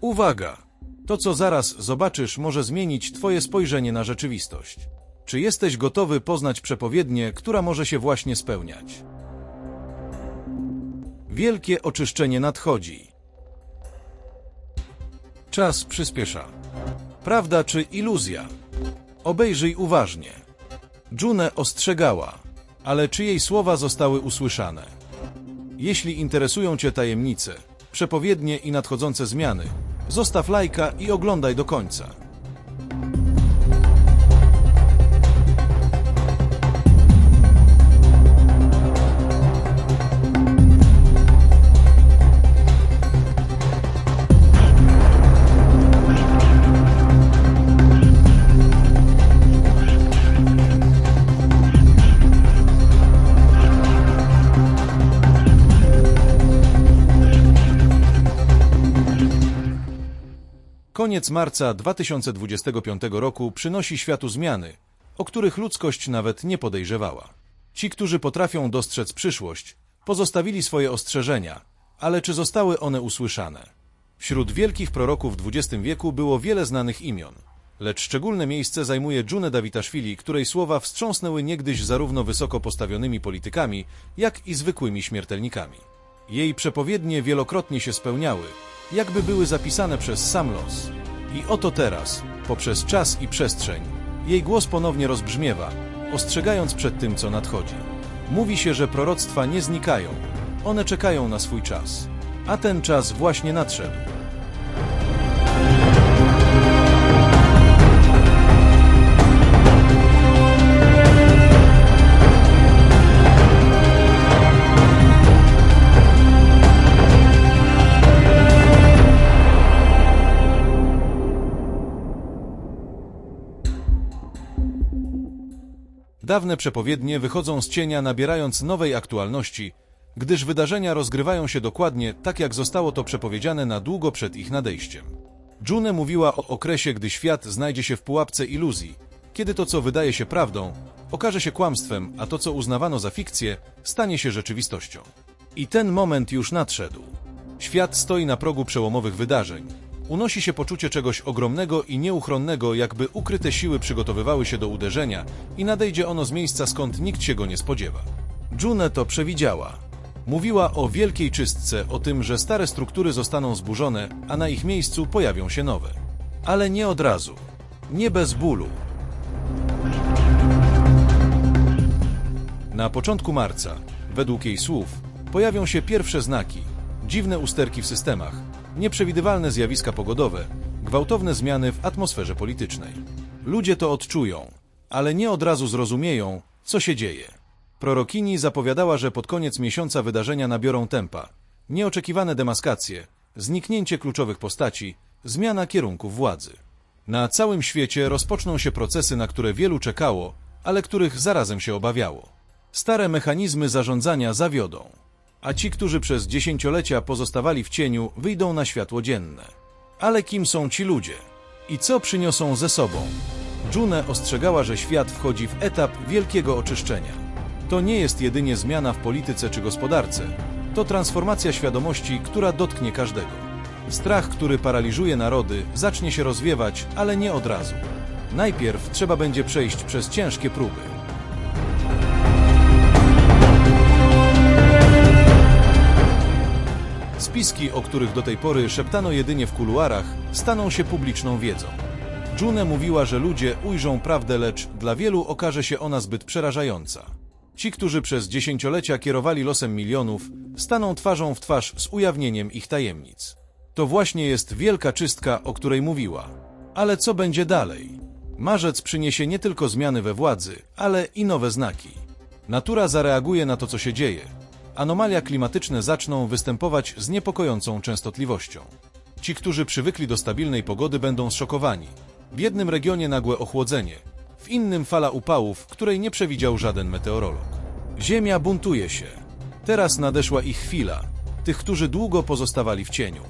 Uwaga! To, co zaraz zobaczysz, może zmienić Twoje spojrzenie na rzeczywistość. Czy jesteś gotowy poznać przepowiednię, która może się właśnie spełniać? Wielkie oczyszczenie nadchodzi. Czas przyspiesza. Prawda czy iluzja? Obejrzyj uważnie. June ostrzegała, ale czy jej słowa zostały usłyszane? Jeśli interesują Cię tajemnice, przepowiednie i nadchodzące zmiany, zostaw lajka i oglądaj do końca. Koniec marca 2025 roku przynosi światu zmiany, o których ludzkość nawet nie podejrzewała. Ci, którzy potrafią dostrzec przyszłość, pozostawili swoje ostrzeżenia, ale czy zostały one usłyszane? Wśród wielkich proroków XX wieku było wiele znanych imion, lecz szczególne miejsce zajmuje June Dawitaszwili, której słowa wstrząsnęły niegdyś zarówno wysoko postawionymi politykami, jak i zwykłymi śmiertelnikami. Jej przepowiednie wielokrotnie się spełniały, jakby były zapisane przez sam los. I oto teraz, poprzez czas i przestrzeń, jej głos ponownie rozbrzmiewa, ostrzegając przed tym, co nadchodzi. Mówi się, że proroctwa nie znikają, one czekają na swój czas. A ten czas właśnie nadszedł. Dawne przepowiednie wychodzą z cienia, nabierając nowej aktualności, gdyż wydarzenia rozgrywają się dokładnie tak, jak zostało to przepowiedziane na długo przed ich nadejściem. June mówiła o okresie, gdy świat znajdzie się w pułapce iluzji, kiedy to, co wydaje się prawdą, okaże się kłamstwem, a to, co uznawano za fikcję, stanie się rzeczywistością. I ten moment już nadszedł. Świat stoi na progu przełomowych wydarzeń. Unosi się poczucie czegoś ogromnego i nieuchronnego, jakby ukryte siły przygotowywały się do uderzenia i nadejdzie ono z miejsca, skąd nikt się go nie spodziewa. June to przewidziała. Mówiła o wielkiej czystce, o tym, że stare struktury zostaną zburzone, a na ich miejscu pojawią się nowe. Ale nie od razu. Nie bez bólu. Na początku marca, według jej słów, pojawią się pierwsze znaki, dziwne usterki w systemach, nieprzewidywalne zjawiska pogodowe, gwałtowne zmiany w atmosferze politycznej. Ludzie to odczują, ale nie od razu zrozumieją, co się dzieje. Prorokini zapowiadała, że pod koniec miesiąca wydarzenia nabiorą tempa. Nieoczekiwane demaskacje, zniknięcie kluczowych postaci, zmiana kierunku władzy. Na całym świecie rozpoczną się procesy, na które wielu czekało, ale których zarazem się obawiało. Stare mechanizmy zarządzania zawiodą, a ci, którzy przez dziesięciolecia pozostawali w cieniu, wyjdą na światło dzienne. Ale kim są ci ludzie? I co przyniosą ze sobą? June ostrzegała, że świat wchodzi w etap wielkiego oczyszczenia. To nie jest jedynie zmiana w polityce czy gospodarce, to transformacja świadomości, która dotknie każdego. Strach, który paraliżuje narody, zacznie się rozwiewać, ale nie od razu. Najpierw trzeba będzie przejść przez ciężkie próby. Spiski, o których do tej pory szeptano jedynie w kuluarach, staną się publiczną wiedzą. June mówiła, że ludzie ujrzą prawdę, lecz dla wielu okaże się ona zbyt przerażająca. Ci, którzy przez dziesięciolecia kierowali losem milionów, staną twarzą w twarz z ujawnieniem ich tajemnic. To właśnie jest wielka czystka, o której mówiła. Ale co będzie dalej? Marzec przyniesie nie tylko zmiany we władzy, ale i nowe znaki. Natura zareaguje na to, co się dzieje. Anomalia klimatyczne zaczną występować z niepokojącą częstotliwością. Ci, którzy przywykli do stabilnej pogody, będą zszokowani. W jednym regionie nagłe ochłodzenie, w innym fala upałów, której nie przewidział żaden meteorolog. Ziemia buntuje się. Teraz nadeszła ich chwila, tych, którzy długo pozostawali w cieniu.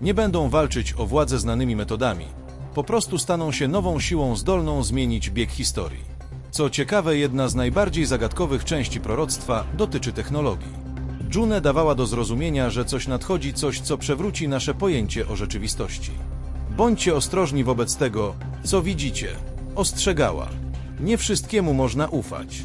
Nie będą walczyć o władzę znanymi metodami, po prostu staną się nową siłą zdolną zmienić bieg historii. Co ciekawe, jedna z najbardziej zagadkowych części proroctwa dotyczy technologii. June dawała do zrozumienia, że coś nadchodzi, coś, co przewróci nasze pojęcie o rzeczywistości. Bądźcie ostrożni wobec tego, co widzicie. Ostrzegała. Nie wszystkiemu można ufać.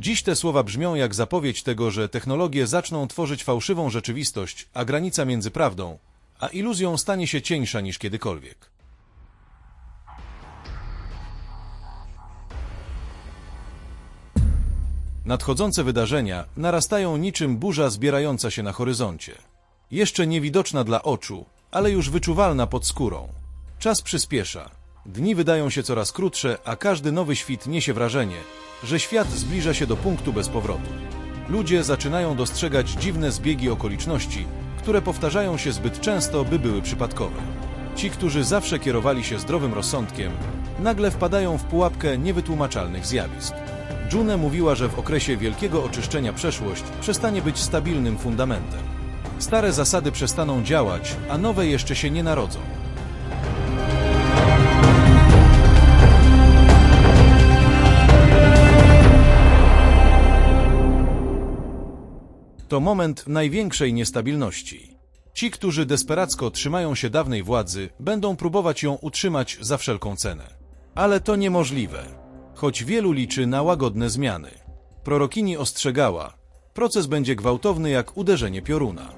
Dziś te słowa brzmią jak zapowiedź tego, że technologie zaczną tworzyć fałszywą rzeczywistość, a granica między prawdą a iluzją stanie się cieńsza niż kiedykolwiek. Nadchodzące wydarzenia narastają niczym burza zbierająca się na horyzoncie. Jeszcze niewidoczna dla oczu, ale już wyczuwalna pod skórą. Czas przyspiesza. Dni wydają się coraz krótsze, a każdy nowy świt niesie wrażenie, że świat zbliża się do punktu bez powrotu. Ludzie zaczynają dostrzegać dziwne zbiegi okoliczności, które powtarzają się zbyt często, by były przypadkowe. Ci, którzy zawsze kierowali się zdrowym rozsądkiem, nagle wpadają w pułapkę niewytłumaczalnych zjawisk. June mówiła, że w okresie wielkiego oczyszczenia przeszłość przestanie być stabilnym fundamentem. Stare zasady przestaną działać, a nowe jeszcze się nie narodzą. To moment największej niestabilności. Ci, którzy desperacko trzymają się dawnej władzy, będą próbować ją utrzymać za wszelką cenę. Ale to niemożliwe, choć wielu liczy na łagodne zmiany. Prorokini ostrzegała, proces będzie gwałtowny jak uderzenie pioruna.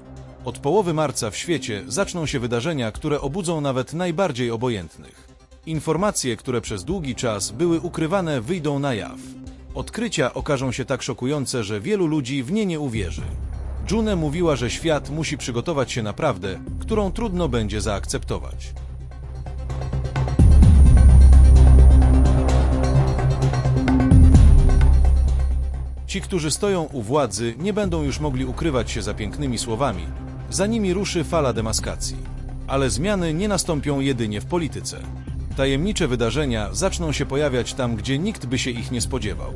Od połowy marca w świecie zaczną się wydarzenia, które obudzą nawet najbardziej obojętnych. Informacje, które przez długi czas były ukrywane, wyjdą na jaw. Odkrycia okażą się tak szokujące, że wielu ludzi w nie nie uwierzy. June mówiła, że świat musi przygotować się na prawdę, którą trudno będzie zaakceptować. Ci, którzy stoją u władzy, nie będą już mogli ukrywać się za pięknymi słowami. Za nimi ruszy fala demaskacji. Ale zmiany nie nastąpią jedynie w polityce. Tajemnicze wydarzenia zaczną się pojawiać tam, gdzie nikt by się ich nie spodziewał.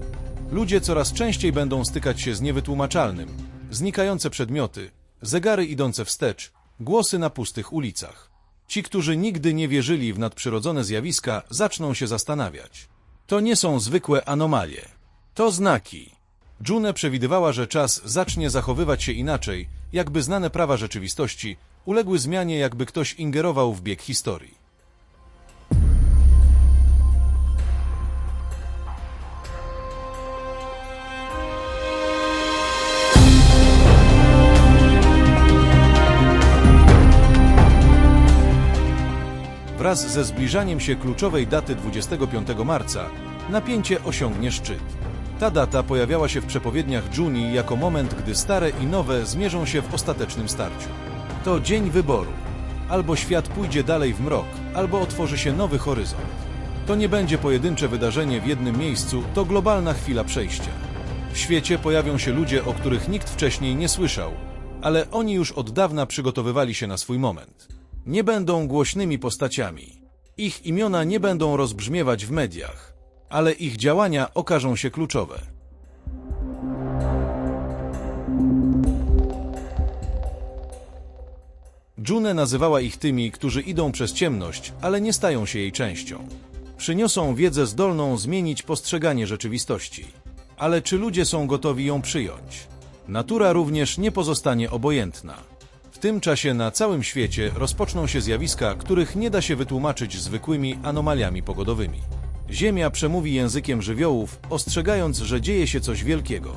Ludzie coraz częściej będą stykać się z niewytłumaczalnym, znikające przedmioty, zegary idące wstecz, głosy na pustych ulicach. Ci, którzy nigdy nie wierzyli w nadprzyrodzone zjawiska, zaczną się zastanawiać. To nie są zwykłe anomalie. To znaki. June przewidywała, że czas zacznie zachowywać się inaczej, jakby znane prawa rzeczywistości uległy zmianie, jakby ktoś ingerował w bieg historii. Wraz ze zbliżaniem się kluczowej daty 25 marca napięcie osiągnie szczyt. Ta data pojawiała się w przepowiedniach Juni jako moment, gdy stare i nowe zmierzą się w ostatecznym starciu. To dzień wyboru. Albo świat pójdzie dalej w mrok, albo otworzy się nowy horyzont. To nie będzie pojedyncze wydarzenie w jednym miejscu, to globalna chwila przejścia. W świecie pojawią się ludzie, o których nikt wcześniej nie słyszał, ale oni już od dawna przygotowywali się na swój moment nie będą głośnymi postaciami. Ich imiona nie będą rozbrzmiewać w mediach, ale ich działania okażą się kluczowe. June nazywała ich tymi, którzy idą przez ciemność, ale nie stają się jej częścią. Przyniosą wiedzę zdolną zmienić postrzeganie rzeczywistości. Ale czy ludzie są gotowi ją przyjąć? Natura również nie pozostanie obojętna. W tym czasie na całym świecie rozpoczną się zjawiska, których nie da się wytłumaczyć zwykłymi anomaliami pogodowymi. Ziemia przemówi językiem żywiołów, ostrzegając, że dzieje się coś wielkiego.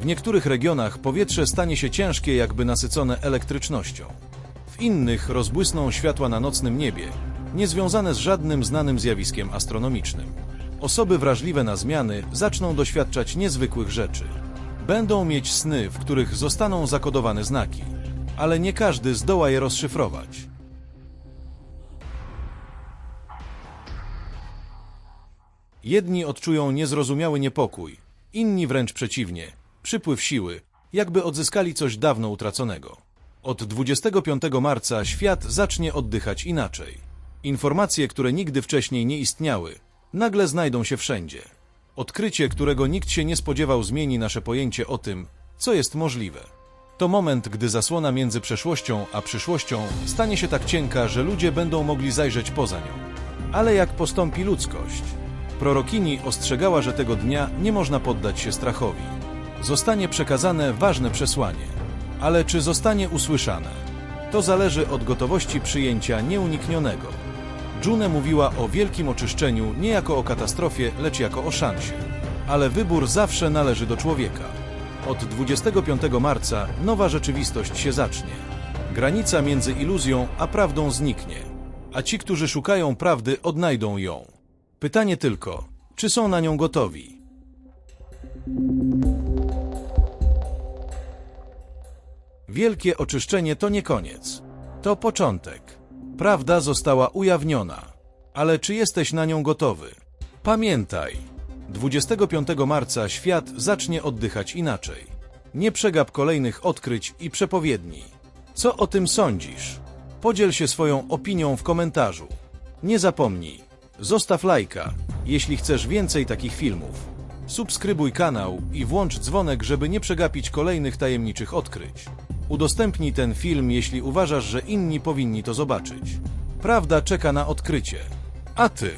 W niektórych regionach powietrze stanie się ciężkie, jakby nasycone elektrycznością. W innych rozbłysną światła na nocnym niebie, niezwiązane z żadnym znanym zjawiskiem astronomicznym. Osoby wrażliwe na zmiany zaczną doświadczać niezwykłych rzeczy. Będą mieć sny, w których zostaną zakodowane znaki ale nie każdy zdoła je rozszyfrować. Jedni odczują niezrozumiały niepokój, inni wręcz przeciwnie, przypływ siły, jakby odzyskali coś dawno utraconego. Od 25 marca świat zacznie oddychać inaczej. Informacje, które nigdy wcześniej nie istniały, nagle znajdą się wszędzie. Odkrycie, którego nikt się nie spodziewał, zmieni nasze pojęcie o tym, co jest możliwe. To moment, gdy zasłona między przeszłością a przyszłością stanie się tak cienka, że ludzie będą mogli zajrzeć poza nią. Ale jak postąpi ludzkość? Prorokini ostrzegała, że tego dnia nie można poddać się strachowi. Zostanie przekazane ważne przesłanie. Ale czy zostanie usłyszane? To zależy od gotowości przyjęcia nieuniknionego. June mówiła o wielkim oczyszczeniu nie jako o katastrofie, lecz jako o szansie. Ale wybór zawsze należy do człowieka. Od 25 marca nowa rzeczywistość się zacznie. Granica między iluzją a prawdą zniknie, a ci, którzy szukają prawdy, odnajdą ją. Pytanie tylko, czy są na nią gotowi? Wielkie oczyszczenie to nie koniec. To początek. Prawda została ujawniona. Ale czy jesteś na nią gotowy? Pamiętaj, 25 marca świat zacznie oddychać inaczej. Nie przegap kolejnych odkryć i przepowiedni. Co o tym sądzisz? Podziel się swoją opinią w komentarzu. Nie zapomnij, zostaw lajka, jeśli chcesz więcej takich filmów. Subskrybuj kanał i włącz dzwonek, żeby nie przegapić kolejnych tajemniczych odkryć. Udostępnij ten film, jeśli uważasz, że inni powinni to zobaczyć. Prawda czeka na odkrycie. A ty,